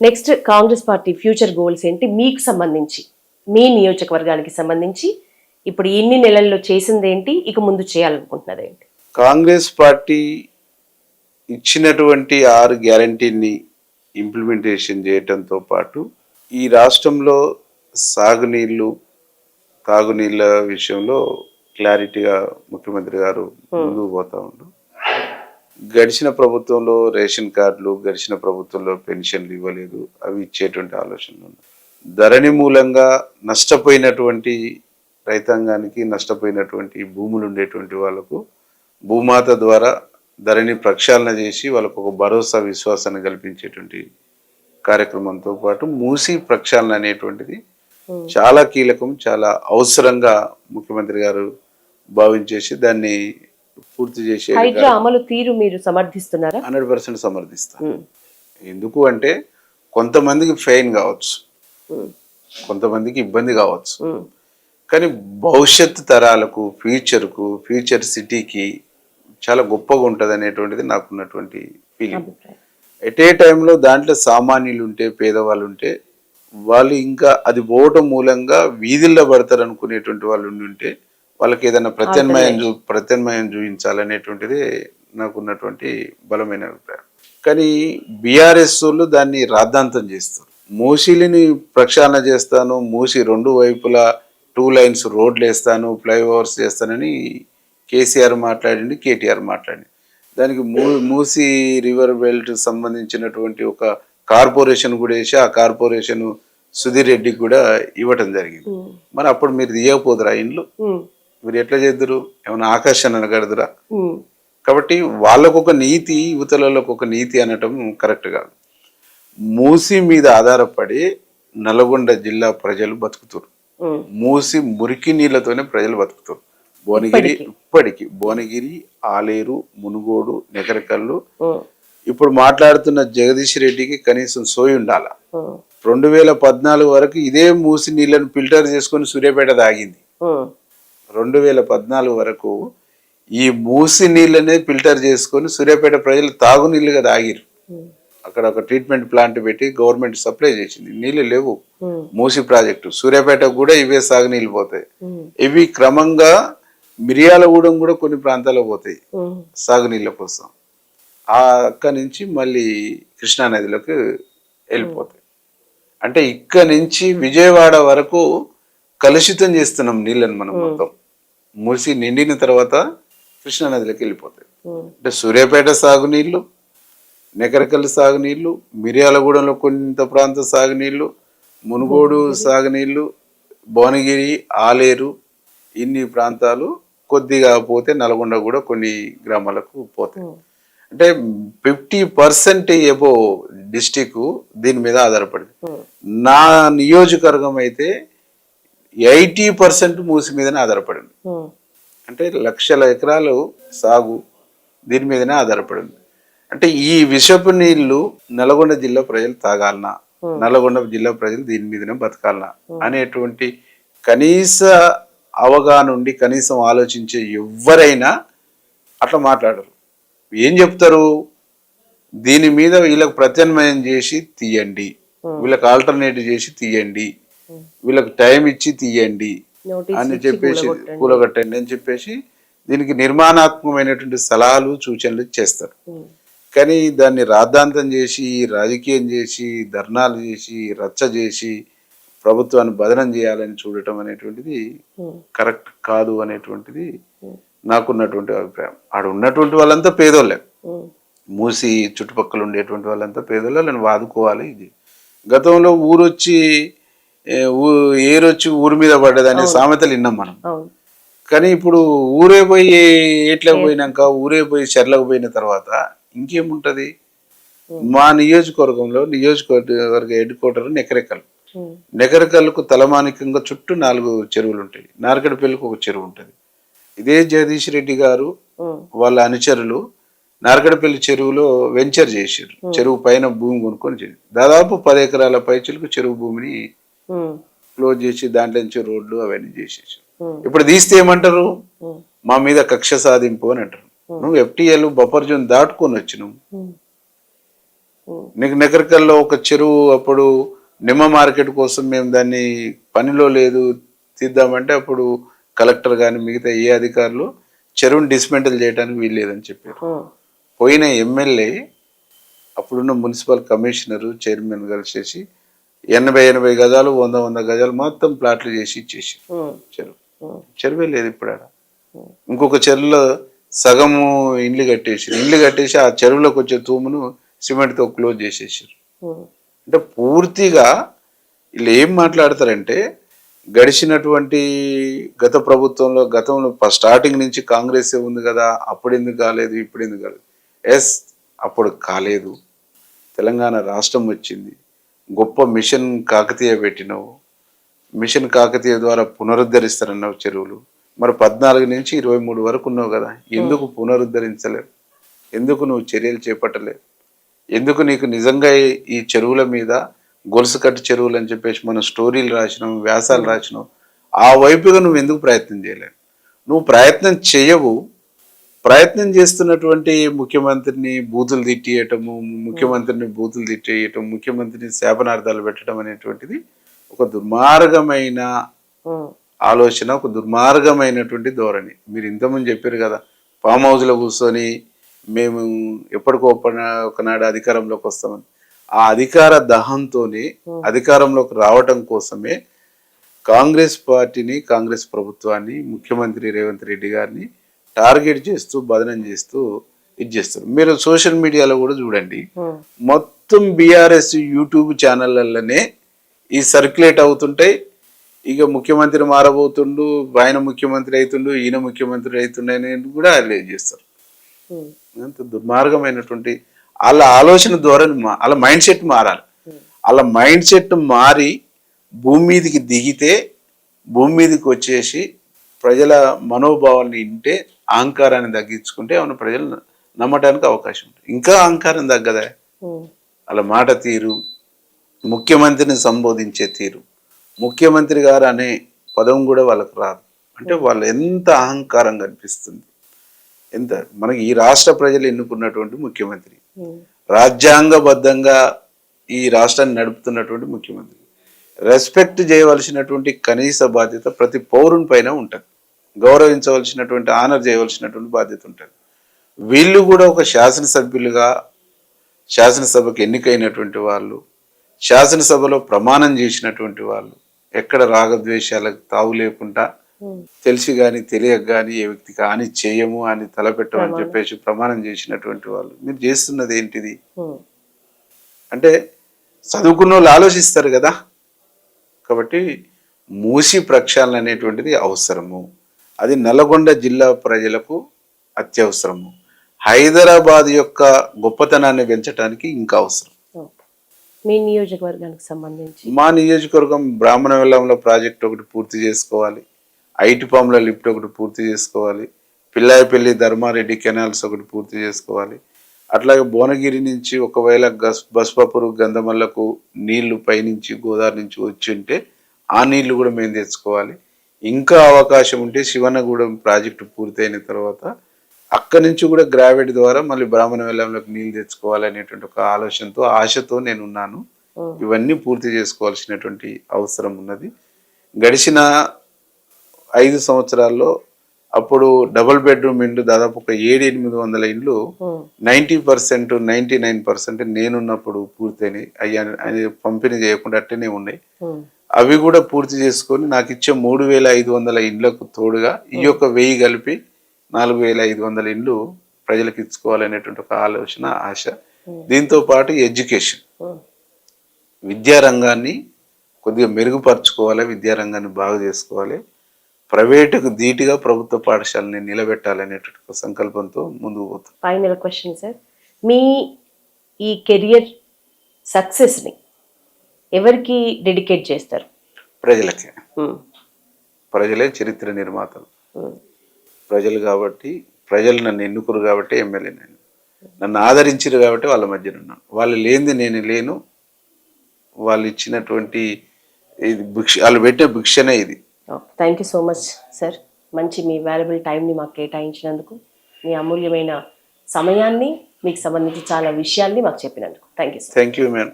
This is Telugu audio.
Next Congress party future goals ఏంటి? మీకు సంబంధించి మీ నియోజకవర్గానికి సంబంధించి ఇప్పుడు ఇన్ని నెలల్లో చేసింది ఏంటి ఇక ముందు చేయాలనుకుంటున్నది ఏంటి? కాంగ్రెస్ పార్టీ ఇచ్చినటువంటి ఆరు గ్యారంటీని ఇంప్లిమెంటేషన్ చేయటంతో పాటు ఈ రాష్ట్రంలో సాగునీళ్ళు తాగునీళ్ళ విషయంలో క్లారిటీగా ముఖ్యమంత్రి గారు ముందుకు పోతా ఉండు గడిచిన ప్రభుత్వంలో రేషన్ కార్డులు గడిచిన ప్రభుత్వంలో పెన్షన్లు ఇవ్వలేదు. అవి ఇచ్చేటువంటి ఆలోచనలు ఉన్నాయి. ధరణి మూలంగా నష్టపోయినటువంటి రైతాంగానికి నష్టపోయినటువంటి భూములు ఉండేటువంటి వాళ్ళకు భూమాత ద్వారా ధరణి ప్రక్షాళన చేసి వాళ్ళకు ఒక భరోసా విశ్వాసాన్ని కల్పించేటువంటి కార్యక్రమంతో పాటు మూసి ప్రక్షాళన అనేటువంటిది చాలా కీలకం చాలా అవసరంగా ముఖ్యమంత్రి గారు భావించేసి దాన్ని పూర్తి చేసే హైడ్రా అమలు తీరు మీరు సమర్థిస్తున్నారా? హండ్రెడ్ పర్సెంట్ సమర్థిస్తాను ఎందుకు అంటే కొంతమందికి ఫెయిన్ కావచ్చు. కొంతమందికి ఇబ్బంది కావచ్చు. కానీ భవిష్యత్తు తరాలకు ఫ్యూచర్కు ఫ్యూచర్ సిటీకి చాలా గొప్పగా ఉంటుంది అనేటువంటిది నాకున్నటువంటి ఫీలింగ్. ఎట్ ఏ టైంలో దాంట్లో సామాన్యులు ఉంటే పేదవాళ్ళు ఉంటే వాళ్ళు ఇంకా అది పోవటం మూలంగా వీధుల్లో పడతారు అనుకునేటువంటి వాళ్ళు ఉండి ఉంటే వాళ్ళకి ఏదైనా ప్రత్యామ్నాయం చూ ప్రత్యామ్నాయం చూపించాలనేటువంటిది నాకున్నటువంటి బలమైన అభిప్రాయం. కానీ బీఆర్ఎస్ వాళ్ళు దాన్ని రాద్ధాంతం చేస్తారు. మూసీలని ప్రక్షాళన చేస్తాను మూసి రెండు వైపులా టూ లైన్స్ రోడ్లు వేస్తాను ఫ్లైఓవర్స్ చేస్తానని కేసీఆర్ మాట్లాడింది కేటీఆర్ మాట్లాడింది. దానికి మూ మూసి రివర్ బెల్ట్ సంబంధించినటువంటి ఒక కార్పొరేషన్ కూడా వేసి ఆ కార్పొరేషన్ సుధీర్ రెడ్డికి కూడా ఇవ్వటం జరిగింది. మరి అప్పుడు మీరు తీయకపోదురా ఇండ్లు? మీరు ఎట్లా చేద్దరు? ఏమైనా ఆకర్షణ ఉమ్, కాబట్టి వాళ్ళకు ఒక నీతి యువతలకు ఒక నీతి అనటం కరెక్ట్ కాదు. మూసి మీద ఆధారపడి నల్గొండ జిల్లా ప్రజలు బతుకుతారు. మూసి మురికి నీళ్ళతోనే ప్రజలు బతుకుతారు. భువనగిరి ఇప్పటికి. భువనగిరి ఆలేరు మునుగోడు నెకరకల్లు. ఇప్పుడు మాట్లాడుతున్న జగదీష్ రెడ్డికి కనీసం సోయి ఉండాల. రెండు వేల పద్నాలుగు వరకు ఇదే మూసి నీళ్ళను ఫిల్టర్ చేసుకొని సూర్యాపేట తాగింది రెండు వేల పద్నాలుగు వరకు ఈ మూసి నీళ్ళనే ఫిల్టర్ చేసుకొని సూర్యాపేట ప్రజలు తాగునీళ్ళుగా తాగిరు అక్కడ ఒక ట్రీట్మెంట్ ప్లాంట్ పెట్టి గవర్నమెంట్ సప్లై చేసింది. నీళ్ళు లేవు. మూసి ప్రాజెక్టు. సూర్యాపేటకు కూడా ఇవే సాగునీళ్ళు పోతాయి. ఇవి క్రమంగా మిరియాలగూడెం కూడా కొన్ని ప్రాంతాల్లో పోతాయి సాగునీళ్ళ కోసం. ఆ అక్కడి నుంచి మళ్ళీ కృష్ణా నదిలోకి వెళ్ళిపోతాయి. అంటే ఇక్కడ నుంచి విజయవాడ వరకు కలుషితం చేస్తున్నాం నీళ్ళని మనం మొత్తం. మూసి నిండిన తర్వాత కృష్ణా నదిలోకి వెళ్ళిపోతాయి. అంటే సూర్యాపేట సాగునీళ్ళు నెకరకల్లి సాగునీళ్ళు మిర్యాలగూడెంలో కొంత ప్రాంత సాగునీళ్ళు మునుగోడు సాగునీళ్ళు భువనగిరి ఆలేరు ఇన్ని ప్రాంతాలు కొద్దిగా పోతే నల్గొండ కూడా కొన్ని గ్రామాలకు పోతాయి. అంటే ఫిఫ్టీ పర్సెంట్ ఎబో డిస్టిక్ దీని మీద ఆధారపడింది. నా నియోజకవర్గం అయితే ఎయిటీ పర్సెంట్ మూసి మీదనే ఆధారపడింది. అంటే లక్షల ఎకరాలు సాగు దీని మీదనే ఆధారపడింది. అంటే ఈ విషపు నీళ్ళు నల్గొండ జిల్లా ప్రజలు తాగాలనా నల్గొండ జిల్లా ప్రజలు దీని మీదనే బతకాలనా అనేటువంటి కనీస అవగాహన ఉండి కనీసం ఆలోచించే ఎవరైనా అట్లా మాట్లాడరు. ఏం చెప్తారు? దీని మీద వీళ్ళకి ప్రత్యామ్నాయం చేసి తీయండి. వీళ్ళకి ఆల్టర్నేటివ్ చేసి తీయండి. వీళ్ళకి టైం ఇచ్చి తీయండి అని చెప్పేసి కూలగొట్టండి. అని చెప్పేసి దీనికి నిర్మాణాత్మకమైనటువంటి సలహాలు సూచనలు చేస్తారు. ఉమ్, కానీ దాన్ని రాద్ధాంతం చేసి రాజకీయం చేసి ధర్నాలు చేసి రచ్చ చేసి ప్రభుత్వాన్ని బదనం చేయాలని చూడటం అనేటువంటిది ఉమ్, కరెక్ట్ కాదు అనేటువంటిది నాకున్నటువంటి అభిప్రాయం. ఆడ ఉన్నటువంటి వాళ్ళంతా పేదోళ్ళే. మూసి చుట్టుపక్కల ఉండేటువంటి వాళ్ళంతా పేదోళ్ళు. వాళ్ళని వాదుకోవాలి ఇది. గతంలో ఊరొచ్చి ఏరొచ్చి ఊరి మీద పడ్డది అనే సామెతలు విన్నాం మనం. కానీ ఇప్పుడు ఊరే పోయి ఏట్లకు పోయినాక ఊరే పోయి చెర్లకు పోయిన తర్వాత ఇంకేముంటది? మా నియోజకవర్గంలో నియోజకవర్గ హెడ్ క్వార్టర్ నెకరెకల్. ఉమ్, నెకరెకల్కు తలమానికంగా చుట్టూ నాలుగు చెరువులు ఉంటాయి. నారకడపల్లికి ఒక చెరువు ఉంటుంది. ఇదే జగదీష్ రెడ్డి గారు వాళ్ళ అనుచరులు నారకడపల్లి చెరువులో వెంచర్ చేసారు చెరువు పైన భూమి కొనుక్కొని చేశారు దాదాపు పది ఎకరాల పైచులకు చెరువు భూమిని క్లోజ్ చేసి దాంట్లో నుంచి రోడ్లు అవన్నీ చేసేసారు. ఉమ్, ఇప్పుడు తీస్తే ఏమంటారు? మా మీద కక్ష సాధింపు అని అంటారు. నువ్వు ఎఫ్టీఎల్ బఫర్ జోన్ దాటుకొని వచ్చినావు. నీకు నగరికల్లో ఒక చెరువు అప్పుడు నిమ్మ మార్కెట్ కోసం మేము దాన్ని పనిలో లేదు తీద్దామంటే అప్పుడు కలెక్టర్ కానీ మిగతా ఏ అధికారులు చెరువుని డిస్మెంటల్ చేయడానికి వీల్లేదని చెప్పారు. పోయిన ఎమ్మెల్యే అప్పుడున్న మున్సిపల్ కమిషనరు చైర్మన్ కలిసేసి ఎనభై ఎనభై గజాలు వంద వంద గజాలు మొత్తం ప్లాట్లు చేసి ఇచ్చేసి. ఉమ్, చెరువు. చెరువే లేదు ఇప్పుడు ఆడ. ఇంకొక చెరువులో సగము ఇండ్లు కట్టేసి ఇండ్లు కట్టేసి ఆ చెరువులోకి వచ్చే తూమును సిమెంట్తో క్లోజ్ చేసేసారు అంటే పూర్తిగా వీళ్ళు ఏం మాట్లాడతారంటే గడిచినటువంటి గత ప్రభుత్వంలో గతంలో స్టార్టింగ్ నుంచి కాంగ్రెస్ ఉంది కదా అప్పుడు ఎందుకు కాలేదు ఇప్పుడు ఎందుకు కాలేదు. ఎస్ అప్పుడు కాలేదు. తెలంగాణ రాష్ట్రం వచ్చింది. గొప్ప మిషన్ కాకతీయ పెట్టినావు. మిషన్ కాకతీయ ద్వారా పునరుద్ధరిస్తారన్నావు చెరువులు. మరి పద్నాలుగు నుంచి ఇరవై మూడు వరకు ఉన్నావు కదా ఎందుకు పునరుద్ధరించలేవు? ఎందుకు నువ్వు చర్యలు చేపట్టలేవు? ఎందుకు నీకు నిజంగా ఈ- చెరువుల మీద గొలుసు కట్టు చెరువులు అని చెప్పేసి మనం స్టోరీలు రాసినాం వ్యాసాలు రాసినాం ఆ వైపుగా నువ్వు ఎందుకు ప్రయత్నం చేయలేవు? నువ్వు ప్రయత్నం చేయవు ప్రయత్నం చేస్తున్నటువంటి ముఖ్యమంత్రిని బూతులు తిట్టేయటము ముఖ్యమంత్రిని బూతులు తిట్టేయటం ముఖ్యమంత్రిని శాపనార్థాలు పెట్టడం అనేటువంటిది ఒక దుర్మార్గమైన ఆలోచన ఒక దుర్మార్గమైనటువంటి ధోరణి. మీరు ఇంతకుముందు చెప్పారు కదా ఫామ్ హౌస్లో కూర్చొని మేము ఎప్పటికో ఒకనా- ఒకనాడు అధికారంలోకి వస్తామని. ఆ అధికార దహంతోనే అధికారంలోకి రావటం కోసమే కాంగ్రెస్ పార్టీని కాంగ్రెస్ ప్రభుత్వాన్ని ముఖ్యమంత్రి రేవంత్ రెడ్డి గారిని టార్గెట్ చేస్తూ బదనం చేస్తూ ఇది చేస్తారు. మీరు సోషల్ మీడియాలో కూడా చూడండి. మొత్తం బీఆర్ఎస్ యూట్యూబ్ ఛానళ్ళలోనే ఈ సర్క్యులేట్ అవుతుంటాయి. ఇక ముఖ్యమంత్రి మారబోతుండు ఆయన ముఖ్యమంత్రి అవుతుండు ఈయన ముఖ్యమంత్రి అవుతుండు అనేది కూడా అల్లే చేస్తారు. అంత దుర్మార్గమైనటువంటి వాళ్ళ ఆలోచన ధోరణి మా- వాళ్ళ మైండ్ సెట్ మారాలి. వాళ్ళ మైండ్ సెట్ మారి భూమి మీదకి దిగితే భూమి మీదకి వచ్చేసి ప్రజల మనోభావాన్ని ఇంటే అహంకారాన్ని తగ్గించుకుంటే అవును ప్రజలు నమ్మటానికి అవకాశం ఉంటుంది. ఇంకా అహంకారం తగ్గదా? వాళ్ళ మాట తీరు ముఖ్యమంత్రిని సంబోధించే తీరు. ముఖ్యమంత్రి గారు అనే పదం కూడా వాళ్ళకు రాదు. అంటే వాళ్ళు ఎంత అహంకారం కనిపిస్తుంది. ఎంత? మనకి ఈ రాష్ట్ర ప్రజలు ఎన్నుకున్నటువంటి ముఖ్యమంత్రి. రాజ్యాంగబద్ధంగా ఈ రాష్ట్రాన్ని నడుపుతున్నటువంటి ముఖ్యమంత్రి. రెస్పెక్ట్ చేయవలసినటువంటి కనీస బాధ్యత ప్రతి పౌరుని పైన ఉంటుంది. గౌరవించవలసినటువంటి ఆనర్ చేయవలసినటువంటి బాధ్యత ఉంటుంది. వీళ్ళు కూడా ఒక శాసనసభ్యులుగా శాసనసభకు ఎన్నికైనటువంటి వాళ్ళు శాసనసభలో ప్రమాణం చేసినటువంటి వాళ్ళు ఎక్కడ రాగద్వేషాలకు తావు లేకుండా తెలిసి కానీ తెలియక కానీ ఏ వ్యక్తికి హాని చేయము అని తలపెట్టమని చెప్పేసి ప్రమాణం చేసినటువంటి వాళ్ళు. మీరు చేస్తున్నది ఏంటిది? అంటే చదువుకున్న వాళ్ళు ఆలోచిస్తారు కదా. కాబట్టి మూసి ప్రక్షాళన అనేటువంటిది అవసరము. అది నల్గొండ జిల్లా ప్రజలకు అత్యవసరము. హైదరాబాద్ యొక్క గొప్పతనాన్ని పెంచడానికి ఇంకా అవసరం. మీ నియోజకవర్గానికి సంబంధించి? మా నియోజకవర్గం బ్రాహ్మణ వెల్లంలో ప్రాజెక్ట్ ఒకటి పూర్తి చేసుకోవాలి. ఐటి పాముల లిఫ్ట్ ఒకటి పూర్తి చేసుకోవాలి. పిల్లాయపల్లి ధర్మారెడ్డి కెనాల్స్ ఒకటి పూర్తి చేసుకోవాలి. అట్లాగే భువనగిరి నుంచి ఒకవేళ గస్ బస్వాపూర్ గంధమల్లకు నీళ్ళు పైనుంచి గోదావరి నుంచి వచ్చి ఉంటే ఆ నీళ్ళు కూడా మేము తెచ్చుకోవాలి. ఇంకా అవకాశం ఉంటే శివనగూడెం ప్రాజెక్టు పూర్తయిన తర్వాత అక్కడి నుంచి కూడా గ్రావిటీ ద్వారా మళ్ళీ బ్రాహ్మణ వెల్లంలోకి నీళ్ళు తెచ్చుకోవాలి అనేటువంటి ఒక ఆలోచనతో ఆశతో నేను ఉన్నాను. ఇవన్నీ పూర్తి చేసుకోవాల్సినటువంటి అవసరం ఉన్నది. గడిచిన ఐదు సంవత్సరాల్లో అప్పుడు డబుల్ బెడ్రూమ్ ఇండ్లు దాదాపు ఒక ఏడు ఎనిమిది వందల ఇండ్లు ninety percent ninety nine percent నేనున్నప్పుడు పూర్తయినాయి. అయ్యా పంపిణీ చేయకుండా అట్టనే ఉన్నాయి. అవి కూడా పూర్తి చేసుకొని నాకు ఇచ్చే మూడు వేల ఐదు వందల ఇండ్లకు తోడుగా ఈ యొక్క వెయ్యి కలిపి నాలుగు వేల ఐదు వందల ఇండ్లు ప్రజలకు ఇచ్చుకోవాలనేటువంటి ఒక ఆలోచన ఆశ. దీంతో పాటు ఎడ్యుకేషన్. విద్యారంగాన్ని కొద్దిగా మెరుగుపరచుకోవాలి విద్యారంగాన్ని బాగు చేసుకోవాలి. ప్రైవేటుకు ధీటుగా ప్రభుత్వ పాఠశాలని నిలబెట్టాలనేటువంటి ఒక సంకల్పంతో ముందుకు పోతాం ఫైనల్ క్వశ్చన్ సార్ మీ ఈ కెరియర్ సక్సెస్ని ఎవరికి డెడికేట్ చేస్తారు? ప్రజలకే. ప్రజలే చరిత్ర నిర్మాతలు. ప్రజలు కాబట్టి ప్రజలు నన్ను ఎన్నుకురు కాబట్టి ఎమ్మెల్యే నేను. నన్ను ఆదరించారు కాబట్టి వాళ్ళ మధ్యన ఉన్నాను. వాళ్ళు లేనిది నేను లేను. వాళ్ళు ఇచ్చినటువంటి ఇది భిక్ష వాళ్ళు పెట్టే భిక్షనే ఇది. Thank you so much sir మంచి మీ వాల్యుబుల్ టైంని మాకు కేటాయించినందుకు మీ అమూల్యమైన సమయాన్ని మీకు సంబంధించి చాలా విషయాల్ని మాకు చెప్పినందుకు. Thank you thank you madam